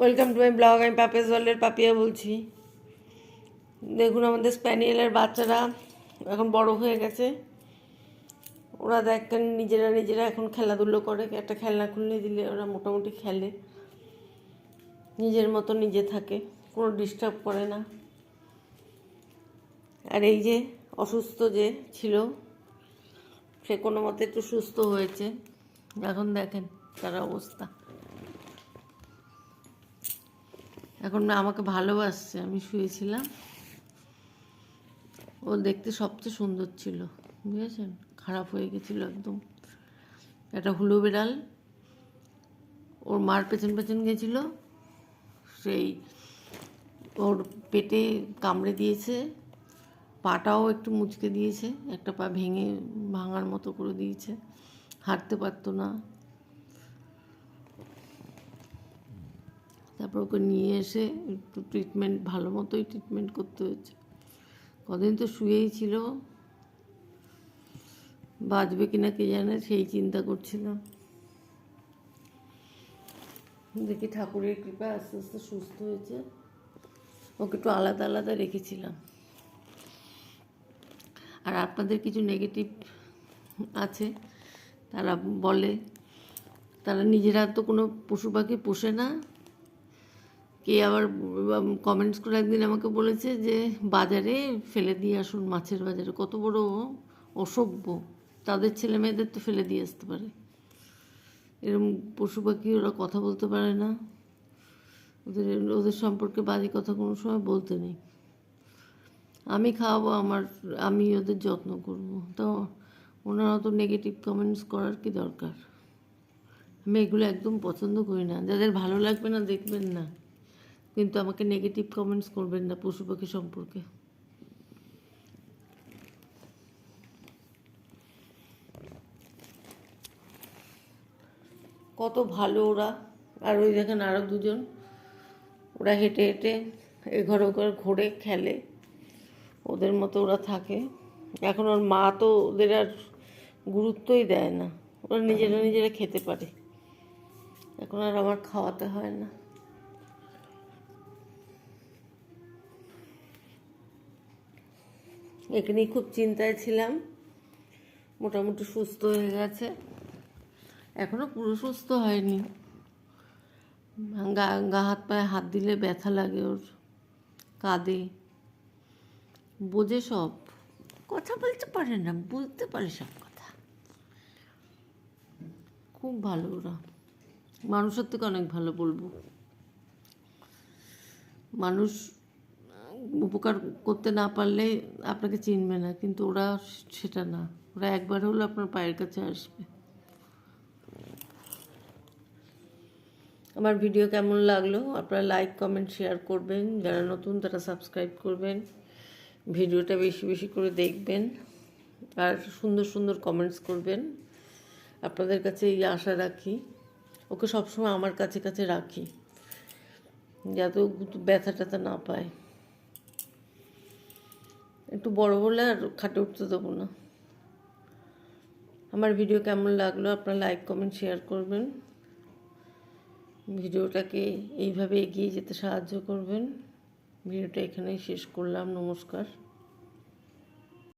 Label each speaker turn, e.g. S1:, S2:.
S1: Welcome to my blog, আমি পাপেস ওয়ার্ল্ডের পাপিয়া বলছি। দেখুন আমাদের স্প্যানিয়েলের বাচ্চারা এখন বড় হয়ে গেছে। ওরা দেখেন নিজেরা নিজেরা এখন খেলাধুলো করে, একটা খেলনা খুললে দিলে ওরা মোটামুটি খেলে। নিজের মতো নিজে থাকে, কোনো ডিস্টার্ব করে না। আর এই যে অসুস্থ যে ছিল, সে কোনো মতে একটু সুস্থ হয়েছে। এখন দেখেন তার অবস্থা। এখন আমাকে ভালোবাসছে, আমি শুয়েছিলাম। ও দেখতে সবচেয়ে সুন্দর ছিল, বুঝেছেন? খারাপ হয়ে গেছিল একদম। একটা হুলো বিড়াল, ওর মার পেছন পেছন গেছিল, সেই ওর পেটে কামড়ে দিয়েছে, পাটাও একটু মুচকে দিয়েছে, একটা পা ভেঙে ভাঙার মতো করে দিয়েছে, হাঁটতে পারতো না। তারপর ওকে নিয়ে এসে একটু ট্রিটমেন্ট ভালো মতোই ট্রিটমেন্ট করতে হয়েছে। কদিন তো শুয়েই ছিল। বাঁচবে কিনা কে জানে, সেই চিন্তা করছিলাম। দেখি ঠাকুরের কৃপায় আস্তে আস্তে সুস্থ হয়েছে। ওকে একটু আলাদা আলাদা রেখেছিলাম। আর আপনাদের কিছু নেগেটিভ আছে? তারা বলে, তারা নিজেরা তো কোনো পশু পাখি পোষে না। কে আবার কমেন্টস করে একদিন আমাকে বলেছে যে, বাজারে ফেলে দিয়ে আসুন, মাছের বাজারে। কত বড় অসভ্য। তাদের ছেলে মেয়েদের তো ফেলে দিয়ে আসতে পারে। এরকম পশু পাখি ওরা কথা বলতে পারে না। ওদের ওদের সম্পর্কে বাজে কথা কোনো সময় বলতে নেই। আমি খাওয়াবো আমার, আমি ওদের যত্ন করব। তো ওনারা তো নেগেটিভ কমেন্টস করার কি দরকার? আমি এগুলো একদম পছন্দ করি না। যাদের ভালো লাগবে না, দেখবেন না। কিন্তু আমাকে নেগেটিভ কমেন্টস করবেন না পশু পাখি সম্পর্কে। কত ভালো ওরা। আর ওই দেখেন আরও দুজন। ওরা হেঁটে হেঁটে এ ঘর ও ঘর ঘোরে, খেলে। ওদের মতো ওরা থাকে। এখন ওর মা তো ওদের আর গুরুত্বই দেয় না। ওরা নিজেরা নিজেরা খেতে পারে। এখন আর আমার খাওয়াতে হয় না। এখানেই খুব চিন্তায় ছিলাম। মোটামুটি সুস্থ হয়ে গেছে। এখনও পুরো সুস্থ হয়নি। গা গা হাত পায়ে হাত দিলে ব্যথা লাগে ওর। কাঁদে। বোঝে সব। কথা বলতে পারে না বুঝতে পারে সব কথা। খুব ভালো ওরা। মানুষের থেকে অনেক ভালো বলব। মানুষ উপকার করতে না পারলে আপনাকে চিনবে না, কিন্তু ওরা সেটা না। ওরা একবার হলো আপনার পায়ের কাছে আসবে। আমার ভিডিও কেমন লাগল? আপনারা লাইক কমেন্ট শেয়ার করবেন। যারা নতুন, তারা সাবস্ক্রাইব করবেন। ভিডিওটা বেশি বেশি করে দেখবেন। আর সুন্দর সুন্দর কমেন্টস করবেন। আপনাদের কাছে এই আশা রাখি। ওকে সবসময় আমার কাছে কাছে রাখি। যাতে ব্যথা ট্যাথা না পায়। একটু বড় বলে আর খাটে উঠতে দেবো না। আমার ভিডিও কেমন লাগল আপনারা লাইক কমেন্ট শেয়ার করবেন। ভিডিওটাকে এইভাবে এগিয়ে যেতে সাহায্য করবেন। ভিডিওটা এখানেই শেষ করলাম। নমস্কার।